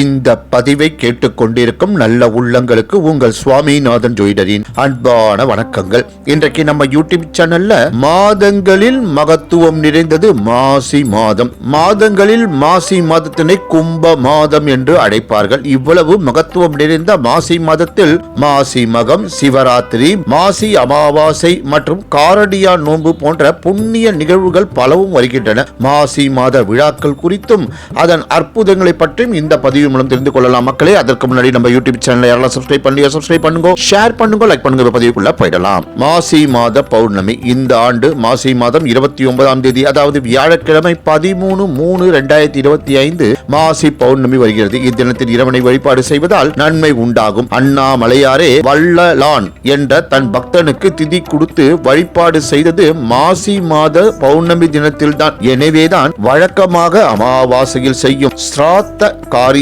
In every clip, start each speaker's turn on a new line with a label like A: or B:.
A: இந்த பதிவை கேட்டுக்கொண்டிருக்கும் நல்ல உள்ளங்களுக்கு உங்கள் சுவாமிநாதன் ஜோயிடரின் அன்பான வணக்கங்கள். இன்றைக்கு நம்ம யூடியூப் சேனல்ல மாதங்களில் மகத்துவம் நிறைந்தது மாசி மாதம். மாதங்களில் மாசி மாதத்தினை கும்ப மாதம் என்று அழைப்பார்கள். இவ்வளவு மகத்துவம் நிறைந்த மாசி மாதத்தில் மாசி மகம் சிவராத்திரி மாசி அமாவாசை மற்றும் காரடியா நோன்பு போன்ற புண்ணிய நிகழ்வுகள் பலவும் வருகின்றன. மாசி மாத விழாக்கள் குறித்தும் அதன் அற்புதங்களை பற்றியும் இந்த பதிவு மூலம் தெரிந்து கொள்ளலாம் மக்களே. அதற்கு முன்னாடி நம்ம யூடியூப் சேனல் யாரெல்லாம் சப்ஸ்கிரைப் பண்ணி சப்ஸ்கிரைப் பண்ணுங்க. ஷேர் பண்ணுங்க லைக் பண்ணுங்க. பதிவுக்குள்ள போயிடலாம். மாசி மாத பௌர்ணமி. இந்த ஆண்டு மாசி மாதம் இருபத்தி ஒன்பதாம் தேதி அதாவது வியாழக்கிழமை பதிமூணு மூணு ரெண்டாயிரத்தி இருபத்தி ஐந்து மாசி பௌர்ணமி வருகிறது. இத்தினத்தில் இறைவனை வழிபாடு செய்வதால் நன்மை உண்டாகும். அண்ணாமலையாரே வள்ளலான் என்ற தன் பக்தனுக்கு திதி கொடுத்து வழிபாடு செய்தது மாசி மாத பௌர்ணமி தினத்தில் தான் எனவேதான் வழக்கமாக அமாவாசையில் செய்யும் ஸ்ராத்த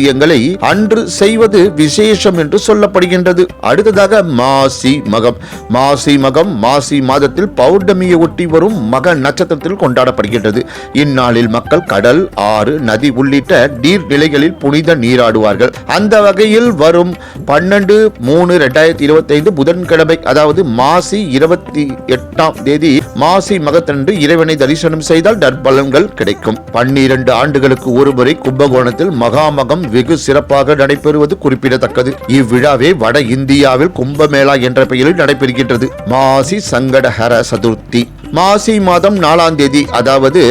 A: காரியங்களை அன்று செய்வது விசேஷம் என்று சொல்லப்படுகின்றது. அடுத்ததாக மாசி மகம். மாசி மகம் மாசி மாதத்தில் பௌர்ணமியை ஒட்டி வரும் மக நட்சத்திரத்தில் கொண்டாடப்படுகின்றது. இந்நாளில் மக்கள் கடல் ஆறு நதி உள்ளிட்ட நீர்நிலைகளில் புனித நீராடுவார்கள். அந்த வகையில் வரும் பன்னெண்டு மூணு ரெண்டாயிரத்தி இருபத்தி ஐந்து புதன்கிழமை அதாவது மாசி இருபத்தி எட்டாம் தேதி மாசி மகத்தன்று இறைவனை தரிசனம் செய்தால் நற்பலன்கள் கிடைக்கும். பன்னிரண்டு ஆண்டுகளுக்கு ஒருமுறை கும்பகோணத்தில் மகாமகம் வெகு சிறப்பாக நடைபெறுவது குறிப்பிடத்தக்கது. இவ்விழாவே வட இந்தியாவில் கும்பமேளா என்ற பெயரில் நடைபெறுகின்றது. மாசி சங்கடஹர சதுர்த்தி. மாசி மாதம் நாலாம் தேதி அதாவது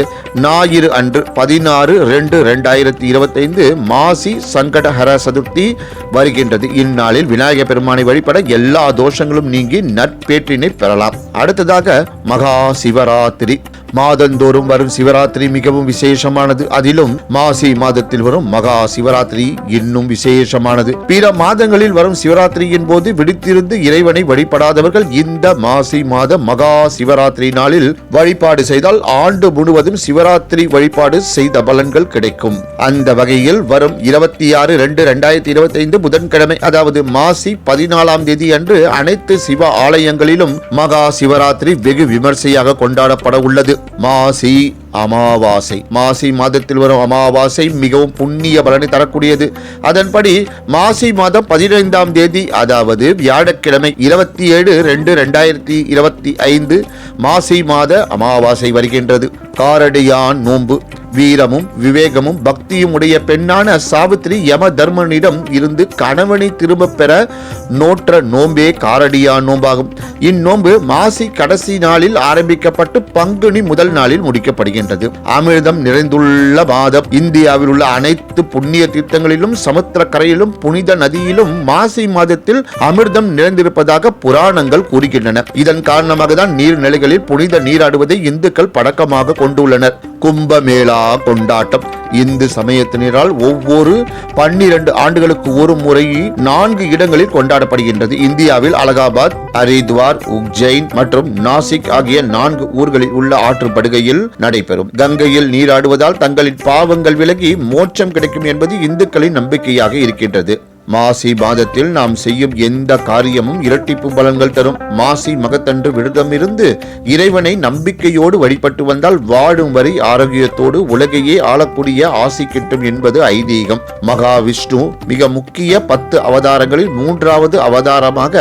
A: ஞாயிறு அன்று பதினாறு ரெண்டு ரெண்டாயிரத்தி இருபத்தைந்து மாசி சங்கடஹர சதுர்த்தி வருகின்றது. இந்நாளில் விநாயகர் பெருமானை வழிபட எல்லா தோஷங்களும் நீங்கி நட்பேற்றினை பெறலாம். அடுத்ததாக மகா சிவராத்திரி. மாதந்தோறும் வரும் சிவராத்திரி மிகவும் விசேஷமானது. அதிலும் மாசி மாதத்தில் வரும் மகா சிவராத்திரி இன்னும் விசேஷமானது. பிற மாதங்களில் வரும் சிவராத்திரியின் போது விடுத்திருந்து இறைவனை வழிபடாதவர்கள் இந்த மாசி மாத மகா சிவராத்திரி நாளில் வழிபாடு செய்தால் ஆண்டு முழுவதும் சிவராத்திரி வழிபாடு செய்த பலன்கள் கிடைக்கும். அந்த வகையில் வரும் இருபத்தி ஆறு ரெண்டு ரெண்டாயிரத்தி இருபத்தி ஐந்து புதன்கிழமை அதாவது மாசி பதினாலாம் தேதி அன்று அனைத்து சிவ ஆலயங்களிலும் மகா சிவராத்திரி வெகு விமர்சையாக கொண்டாடப்பட உள்ளது. மாசி அமாவாசை. மாசி மாதத்தில் வரும் அமாவாசை மிகவும் புண்ணிய பலனை தரக்கூடியது. அதன்படி மாசி மாதம் பதினைந்தாம் தேதி அதாவது வியாழக்கிழமை இருபத்தி ஏழு ரெண்டு ரெண்டாயிரத்தி இருபத்தி ஐந்து மாசி மாத அமாவாசை வருகின்றது. காரடியான் நோன்பு. வீரமும் விவேகமும் பக்தியும் உடைய பெண்ணான சாவித்திரி யம தர்மனிடம் இருந்து கணவனை திரும்பப் பெற நோற்ற நோம்பே காரடியா நோம்பாகும் இந்நோன்பு மாசி கடைசி நாளில் ஆரம்பிக்கப்பட்டு பங்குனி முதல் நாளில் முடிக்கப்படுகிறது முடிக்கப்படுகின்றது அமிர்தம் நிறைந்துள்ள மாதம் இந்தியாவில் உள்ள அனைத்து புண்ணிய தீர்த்தங்களிலும் சமுத்திர கரையிலும் புனித நதியிலும் மாசி மாதத்தில் அமிர்தம் நிறைந்திருப்பதாக புராணங்கள் கூறுகின்றன. இதன் காரணமாக தான் நீர்நிலைகளில் புனித நீராடுவதை இந்துக்கள் பழக்கமாக கொண்டுள்ளனர். கும்பமேளா கொண்டாட்டம். இந்து சமயத்தினரால் ஒவ்வொரு பன்னிரண்டு ஆண்டுகளுக்கு ஒரு முறை நான்கு இடங்களில் கொண்டாடப்படுகின்றது. இந்தியாவில் அலகாபாத் ஹரித்வார் உஜ்ஜைன் மற்றும் நாசிக் ஆகிய நான்கு ஊர்களில் உள்ள ஆற்றுப்படுகையில் நடைபெறும். கங்கையில் நீராடுவதால் தங்களின் பாவங்கள் விலகி மோட்சம் கிடைக்கும் என்பது இந்துக்களின் நம்பிக்கையாக இருக்கின்றது. மாசி மாதத்தில் நாம் செய்யும் எந்த காரியமும் இரட்டிப்பு பலன்கள் தரும். மாசி மகத்தன்று விரதமிருந்து இறைவனை நம்பிக்கையோடு வழிபட்டு வந்தால் வாழும் வரை ஆரோக்கியத்தோடு உலகையே ஆளக்கூடிய ஆசி கிட்டும் என்பது ஐதீகம். மகாவிஷ்ணு மிக முக்கிய பத்து அவதாரங்களில் மூன்றாவது அவதாரமாக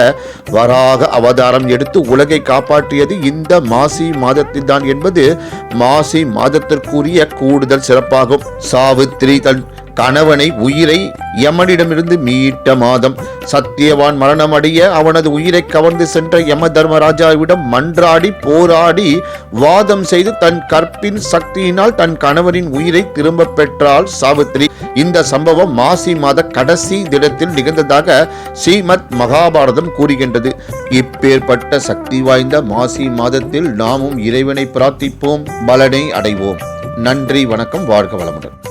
A: வராக அவதாரம் எடுத்து உலகை காப்பாற்றியது இந்த மாசி மாதத்தில்தான் என்பது மாசி மாதத்திற்குரிய கூடுதல் சிறப்பாகும். சாவித்ரி தன் கணவனை உயிரை யமனிடமிருந்து மீட்ட மாதம் சத்தியவான் மரணமடைய அவனது உயிரை கவர்ந்து சென்ற யம தர்மராஜாவிடம் மன்றாடி போராடி வாதம் செய்து தன் கற்பின் சக்தியினால் தன் கணவனின் உயிரை திரும்ப பெற்றாள் சாவித்திரி. இந்த சம்பவம் மாசி மாத கடைசி தினத்தில் நிகழ்ந்ததாக ஸ்ரீமத் மகாபாரதம் கூறுகின்றது. இப்பேற்பட்ட சக்தி வாய்ந்த மாசி மாதத்தில் நாமும் இறைவனை பிரார்த்திப்போம் பலனை அடைவோம். நன்றி வணக்கம் வாழ்க வளமுடன்.